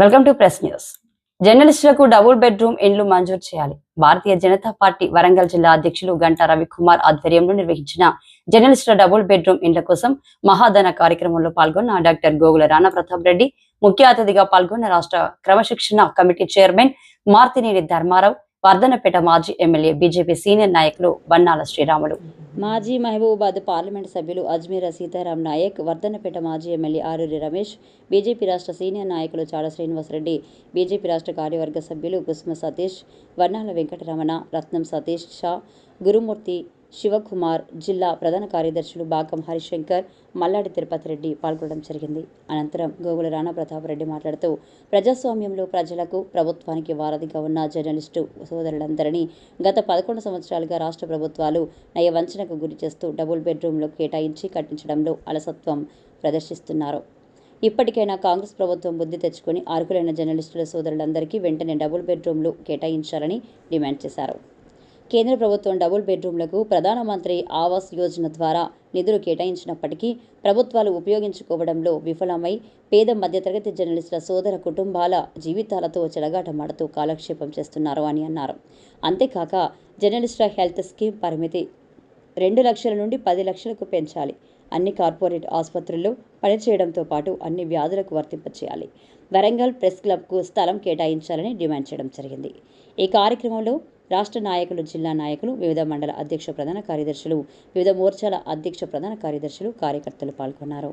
Welcome to press news. జర్నలిస్టులకు double bedroom ఇండ్లు మంజూరు చేయాలి. భారతీయ జనతా పార్టీ వరంగల్ జిల్లా అధ్యక్షులు గంటా రవికుమార్ ఆధ్వర్యంలో నిర్వహించిన జర్నలిస్టుల డబుల్ బెడ్రూమ్ ఇండ్ల కోసం మహాధన కార్యక్రమంలో పాల్గొన్న డాక్టర్ గోగుల రాణా ప్రతాప్ రెడ్డి ముఖ్య అతిథిగా పాల్గొన్న రాష్ట్ర క్రమశిక్షణ కమిటీ చైర్మన్ మార్తినేని ధర్మారావు వర్ధనపేట మాజీ M L A B J P senior నాయకులు బన్నాల శ్రీరాములు. మాజీ మహబూబాబాద్ పార్లమెంట్ సభ్యులు అజ్మీరా సీతారాం నాయక్ వర్ధనపేట మాజీ ఎమ్మెల్యే ఆరూరి రమేష్ బీజేపీ రాష్ట్ర సీనియర్ నాయకులు చాడ శ్రీనివాసరెడ్డి బీజేపీ రాష్ట్ర కార్యవర్గ సభ్యులు కుసుమ సతీష్ వర్ణాల వెంకటరమణ రత్నం సతీష్ షా గురుమూర్తి శివకుమార్ జిల్లా ప్రధాన కార్యదర్శులు బాకం హరిశంకర్ మల్లాడి తిరుపతి రెడ్డి పాల్గొనడం జరిగింది. అనంతరం గోగుల రాణా ప్రతాప్ రెడ్డి మాట్లాడుతూ ప్రజాస్వామ్యంలో ప్రజలకు ప్రభుత్వానికి వారధిగా ఉన్న జర్నలిస్టు సోదరులందరినీ గత పదకొండు సంవత్సరాలుగా రాష్ట్ర ప్రభుత్వాలు నయవంచనకు గురి చేస్తూ డబుల్ బెడ్రూమ్లు కేటాయించి కట్టించడంలో అలసత్వం ప్రదర్శిస్తున్నారు. ఇప్పటికైనా కాంగ్రెస్ ప్రభుత్వం బుద్ధి తెచ్చుకొని అర్హులైన జర్నలిస్టుల సోదరులందరికీ వెంటనే డబుల్ బెడ్రూమ్లు కేటాయించాలని డిమాండ్ చేశారు. కేంద్ర ప్రభుత్వం డబుల్ బెడ్రూమ్లకు ప్రధానమంత్రి ఆవాస్ యోజన ద్వారా నిధులు కేటాయించినప్పటికీ ప్రభుత్వాలు ఉపయోగించుకోవడంలో విఫలమై పేద మధ్యతరగతి జర్నలిస్టుల సోదర కుటుంబాల జీవితాలతో చెలగాటమాడుతూ కాలక్షేపం చేస్తున్నారు అని అన్నారు. అంతేకాక జర్నలిస్టుల హెల్త్ స్కీమ్ పరిమితి రెండు లక్షల నుండి పది లక్షలకు పెంచాలి. అన్ని కార్పొరేట్ ఆసుపత్రుల్లో పనిచేయడంతో పాటు అన్ని వ్యాధులకు వర్తింపచేయాలి. వరంగల్ ప్రెస్ క్లబ్కు స్థలం కేటాయించాలని డిమాండ్ చేయడం జరిగింది. ఈ కార్యక్రమంలో రాష్ట్ర నాయకులు జిల్లా నాయకులు వివిధ మండల అధ్యక్ష ప్రధాన కార్యదర్శులు వివిధ మోర్చాల అధ్యక్ష ప్రధాన కార్యదర్శులు కార్యకర్తలు పాల్గొన్నారు.